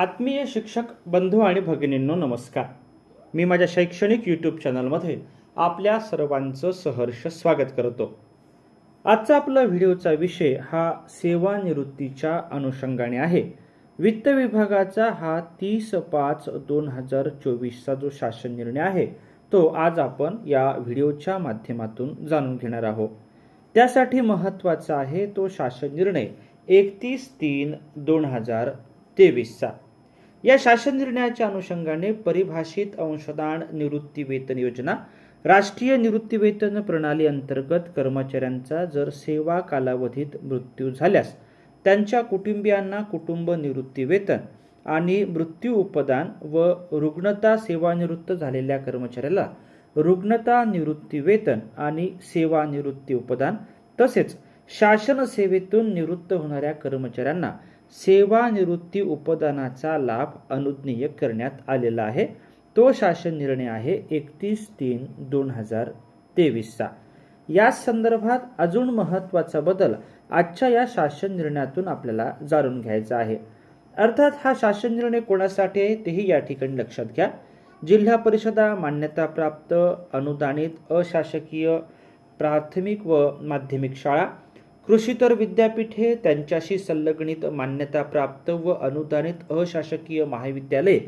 आत्मीय शिक्षक बंधू आणि भगिनींनो नमस्कार. मी माझ्या शैक्षणिक यूट्यूब चॅनलमध्ये आपल्या सर्वांचं सहर्ष स्वागत करतो. आजचा आपला व्हिडिओचा विषय हा सेवानिवृत्तीच्या अनुषंगाने आहे. वित्त विभागाचा हा तीस पाच दोन हजार चोवीसचा जो शासन निर्णय आहे तो आज आपण या व्हिडिओच्या माध्यमातून जाणून घेणार आहोत. त्यासाठी महत्त्वाचा आहे तो शासन निर्णय एकतीस तीन दोन हजार तेवीसचा. या शासन निर्णयाच्या अनुषंगाने परिभाषित अंशदान निवृत्ती वेतन योजना राष्ट्रीय निवृत्ती वेतन प्रणाली अंतर्गत कर्मचाऱ्यांचा जर सेवा कालावधीत मृत्यू झाल्यास त्यांच्या कुटुंबियांना कुटुंब निवृत्ती वेतन आणि मृत्यू उपदान व रुग्णता सेवानिवृत्त झालेल्या कर्मचाऱ्याला रुग्णता निवृत्ती वेतन आणि सेवानिवृत्ती उपदान तसेच शासन सेवेतून निवृत्त होणाऱ्या कर्मचाऱ्यांना सेवानिवृत्ती उपदानाचा लाभ अनुज्ञेय करण्यात आलेला आहे. तो शासन निर्णय आहे एकतीस तीन दोन हजार तेवीसचा. या संदर्भात अजून महत्त्वाचा बदल आजच्या या शासन निर्णयातून आपल्याला जाणून घ्यायचा आहे. अर्थात हा शासन निर्णय कोणासाठी आहे तेही या ठिकाणी लक्षात घ्या. जिल्हा परिषदा मान्यताप्राप्त अनुदानित अशासकीय प्राथमिक व माध्यमिक शाळा कृषीतर विद्यापीठे त्यांच्याशी संलग्नित मान्यताप्राप्त व अनुदानित अशासकीय महाविद्यालये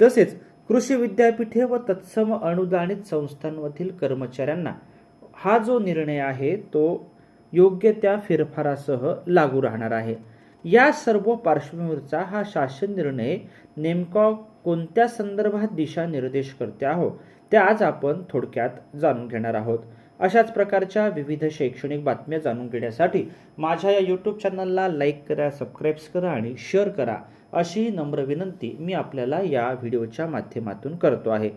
तसेच कृषी विद्यापीठे व तत्सम अनुदानित संस्थांमधील कर्मचाऱ्यांना हा जो निर्णय आहे तो योग्य त्या फेरफारासह लागू राहणार आहे. या सर्व पार्श्वभूमीवरचा हा शासन निर्णय नेमका कोणत्या संदर्भात दिशानिर्देश करते आहोत ते आज आपण थोडक्यात जाणून घेणार आहोत. अशाच प्रकारच्या विविध शैक्षणिक बातम्या जाणून घेण्यासाठी माझ्या या यूट्यूब चॅनलला लाईक करा सबस्क्राईब्स करा आणि शेअर करा अशी नम्र विनंती मी आपल्याला या व्हिडिओच्या माध्यमातून करतो आहे.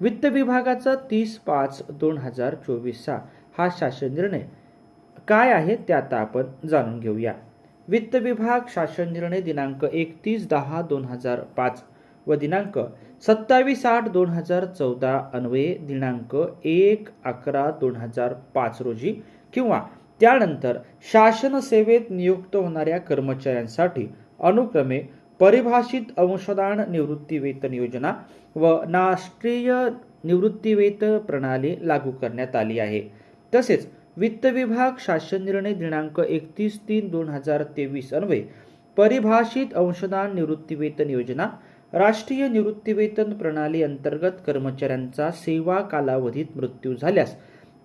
वित्त विभागाचा तीस पाच दोन हजार चोवीसचा हा शासन निर्णय काय आहे ते आता आपण जाणून घेऊया. वित्त विभाग शासन निर्णय दिनांक एकतीस दहा दोन हजार पाच व दिनांक सत्तावीस आठ दोन हजार चौदा अन्वये दिनांक एक अकरा दोन हजार पाच रोजी किंवा त्यानंतर शासन सेवेत नियुक्त होणाऱ्या कर्मचाऱ्यांसाठी अनुक्रमे परिभाषित अंशदान निवृत्तीवेतन योजना व राष्ट्रीय निवृत्तीवेतन प्रणाली लागू करण्यात आली आहे. तसेच वित्त विभाग शासन निर्णय दिनांक एकतीस तीन दोन हजार तेवीस अन्वये परिभाषित अंशदान निवृत्तीवेतन योजना राष्ट्रीय निवृत्तीवेतन प्रणाली अंतर्गत कर्मचाऱ्यांचा सेवा कालावधीत मृत्यू झाल्यास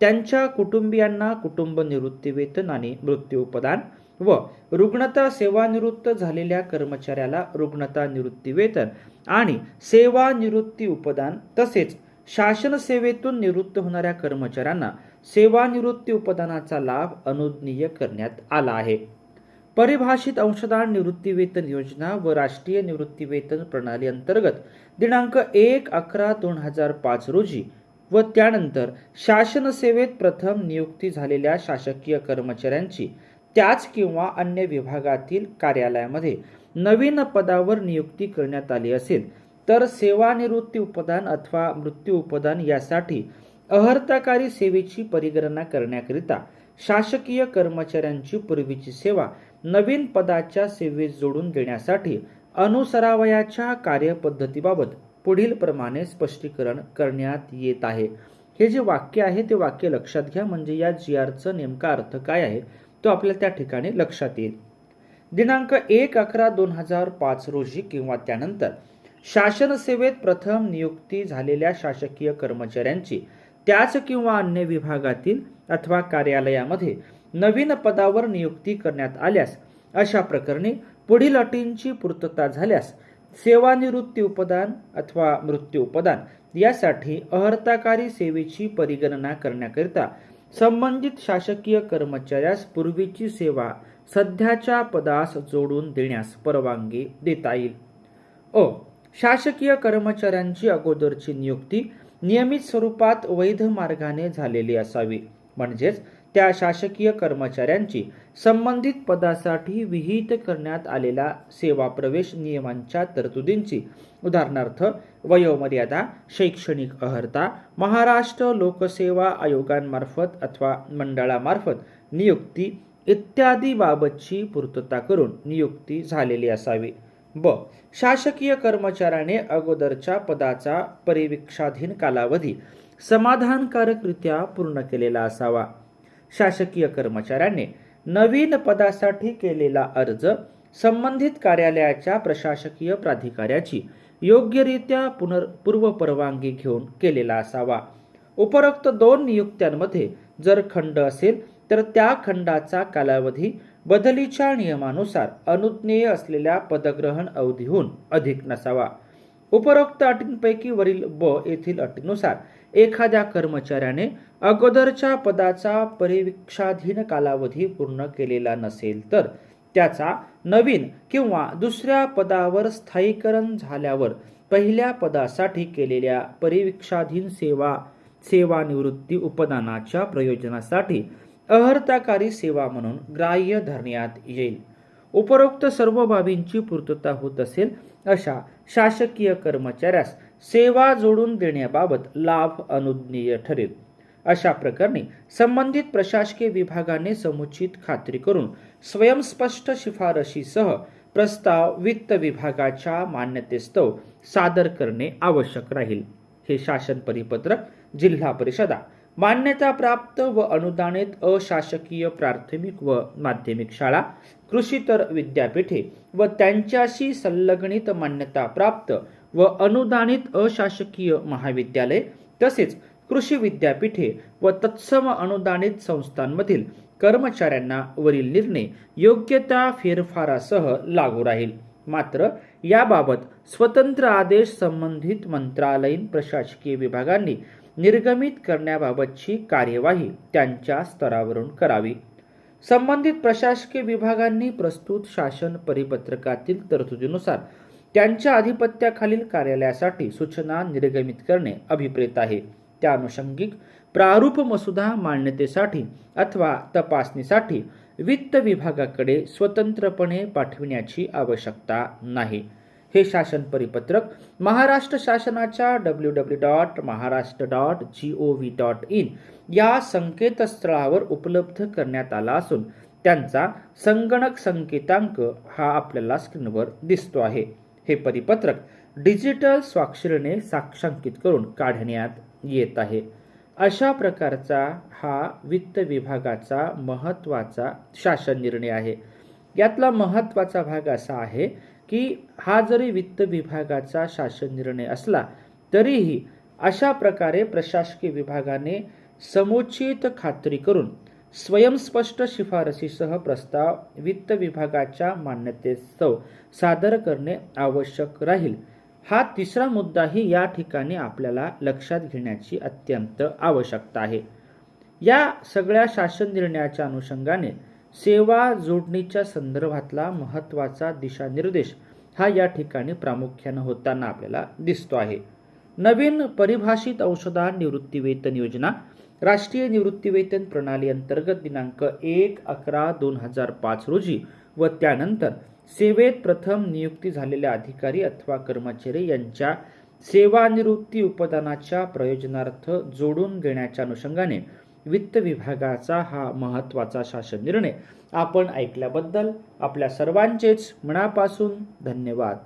त्यांच्या कुटुंबियांना कुटुंब निवृत्तीवेतन आणि मृत्यूपदान व रुग्णता सेवानिवृत्त झालेल्या कर्मचाऱ्याला रुग्णता निवृत्तीवेतन आणि सेवानिवृत्ती उपदान तसेच शासन सेवेतून निवृत्त होणाऱ्या कर्मचाऱ्यांना सेवानिवृत्ती उपदानाचा लाभ अनुज्ञेय करण्यात आला आहे. परिभाषित अंशदान निवृत्तीवेतन योजना व राष्ट्रीय निवृत्तीवेतन प्रणाली अंतर्गत दिनांक एक अकरा दोन हजार पाच रोजी व त्यानंतर शासन सेवेत प्रथम नियुक्ती झालेल्या शासकीय कर्मचाऱ्यांची त्याच किंवा अन्य विभागातील कार्यालयामध्ये नवीन पदावर नियुक्ती करण्यात आली असेल तर सेवानिवृत्ती उपदान अथवा मृत्यू उपदान यासाठी अहर्ताकारी सेवेची परिगणना करण्याकरिता शासकीय कर्मचाऱ्यांची पूर्वीची सेवा नवीन पदाच्या सेवेत जोडून देण्यासाठी अनुसरावयाच्या कार्यपद्धतीबाबत पुढील प्रमाणे स्पष्टीकरण करण्यात येत आहे. हे जे वाक्य आहे ते वाक्य लक्षात घ्या म्हणजे या जी आरचा नेमका अर्थ काय आहे तो आपल्या त्या ठिकाणी लक्षात येईल. दिनांक एक अकरा दोन हजार पाच रोजी किंवा त्यानंतर शासन सेवेत प्रथम नियुक्ती झालेल्या शासकीय कर्मचाऱ्यांची त्याच किंवा अन्य विभागातील अथवा कार्यालयामध्ये नवीन पदावर नियुक्ती करण्यात आल्यास अशा प्रकरणी पुढील अटींची पूर्तता झाल्यास सेवानिवृत्ती उपदान अथवा मृत्यू उपदान यासाठी अहर्ताकारी सेवेची परिगणना करण्याकरिता संबंधित शासकीय कर्मचाऱ्यास पूर्वीची सेवा सध्याच्या पदास जोडून देण्यास परवानगी देता येईल. अ. शासकीय कर्मचाऱ्यांची अगोदरची नियुक्ती नियमित स्वरूपात वैध मार्गाने झालेली असावी. म्हणजेच त्या शासकीय कर्मचाऱ्यांची संबंधित पदासाठी विहित करण्यात आलेल्या सेवा प्रवेश नियमांच्या तरतुदींची उदाहरणार्थ वयोमर्यादा शैक्षणिक अर्हता महाराष्ट्र लोकसेवा आयोगांमार्फत अथवा मंडळामार्फत नियुक्ती इत्यादी बाबतची पूर्तता करून नियुक्ती झालेली असावी. ब. शासकीय कर्मचाऱ्याने अगोदरच्या पदाचा परिवीक्षाधीन कालावधी समाधानकारकरित्या पूर्ण केलेला असावा. शासकीय कर्मचाऱ्यांनी नवीन पदासाठी केलेला अर्ज संबंधित कार्यालयाच्या प्रशासकीय प्राधिकाऱ्याची योग्यरित्या पुनर् पूर्वपरवानगी घेऊन केलेला असावा. उपरोक्त दोन नियुक्त्यांमध्ये जर खंड असेल तर त्या खंडाचा कालावधी बदलीच्या नियमानुसार अनुज्ञेय असलेल्या पदग्रहण अवधीहून अधिक नसावा. उपरोक्त अटींपैकी वरील ब येथील अटीनुसार एखाद्या कर्मचाऱ्याने अगोदरच्या पदाचा परिवीक्षाधीन कालावधी पूर्ण केलेला नसेल तर त्याचा नवीन किंवा दुसऱ्या पदावर स्थायीकरण झाल्यावर पहिल्या पदासाठी केलेल्या परिवीक्षाधीन सेवा सेवानिवृत्ती उपदानाच्या प्रयोजनासाठी अहर्ताकारी सेवा म्हणून ग्राह्य धरण्यात येईल. उपरोक्त सर्व बाबींची पूर्तता होत असेल अशा शासकीय कर्मचाऱ्यास सेवा जोडून देण्याबाबत लाभ अनुज्ञेय ठरेल. अशा प्रकरणी संबंधित प्रशासकीय विभागाने समुचित खात्री करून स्वयंस्पष्ट शिफारशीसह प्रस्ताव वित्त विभागाच्या मान्यतेस्तव सादर करणे आवश्यक राहील. हे शासन परिपत्रक जिल्हा परिषदा मान्यता प्राप्त व अनुदानित अशासकीय प्राथमिक व माध्यमिक शाळा कृषीतर विद्यापीठे व त्यांच्याशी संलग्नित मान्यता प्राप्त व अनुदानित अशासकीय महाविद्यालय तसेच कृषी विद्यापीठे व तत्सम अनुदानित संस्थांमधील कर्मचाऱ्यांना वरील निर्णय योग्य त्या फेरफारासह लागू राहील. मात्र याबाबत स्वतंत्र आदेश संबंधित मंत्रालयीन प्रशासकीय विभागांनी निर्गमित करण्याबाबतची कार्यवाही त्यांच्या स्तरावरून करावी. संबंधित प्रशासकीय विभागांनी प्रस्तुत शासन परिपत्रकातील तरतुदीनुसार त्यांच्या अधिपत्याखालील कार्यालयासाठी सूचना निर्गमित करणे अभिप्रेत आहे. त्या अनुषंगिक प्रारूप मसुदा मान्यतेसाठी अथवा तपासणीसाठी वित्त विभागाकडे स्वतंत्रपणे पाठविण्याची आवश्यकता नाही. हे शासन परिपत्रक महाराष्ट्र शासनाच्या W W dot Maharashtra dot G O V dot in या संकेतस्थळावर उपलब्ध करण्यात आला असून त्यांचा संगणक संकेतांक हा आपल्याला स्क्रीनवर दिसतो आहे. हे परिपत्रक डिजिटल स्वाक्षरीने साक्षांकित करून काढण्यात येत आहे. अशा प्रकारचा हा वित्त विभागाचा महत्त्वाचा शासन निर्णय आहे. यातला महत्त्वाचा भाग असा आहे की हा जरी वित्त विभागाचा शासन निर्णय असला तरीही अशा प्रकारे प्रशासकीय विभागाने समुचित खात्री करून स्वयंस्पष्ट शिफारसीसह प्रस्ताव वित्त विभागाच्या मान्यतेस्तव सादर करणे आवश्यक राहील. हा तिसरा मुद्दाही या ठिकाणी आपल्याला लक्षात घेण्याची अत्यंत आवश्यकता आहे. या सगळ्या शासन निर्णयाच्या अनुषंगाने सेवा जोडणीच्या संदर्भातला महत्त्वाचा दिशानिर्देश हा या ठिकाणी प्रामुख्यानं होताना आपल्याला दिसतो आहे. नवीन परिभाषित औषधा निवृत्तीवेतन योजना राष्ट्रीय निवृत्तीवेतन प्रणाली अंतर्गत दिनांक एक अकरा दोन हजार पाच रोजी व त्यानंतर सेवेत प्रथम नियुक्ती झालेल्या अधिकारी अथवा कर्मचारी यांच्या सेवानिवृत्ती उपदानाच्या प्रयोजनार्थ जोडून घेण्याच्या अनुषंगाने वित्त विभागाचा हा महत्त्वाचा शासन निर्णय. आपण ऐकल्याबद्दल आपल्या सर्वांचेच मनापासून धन्यवाद.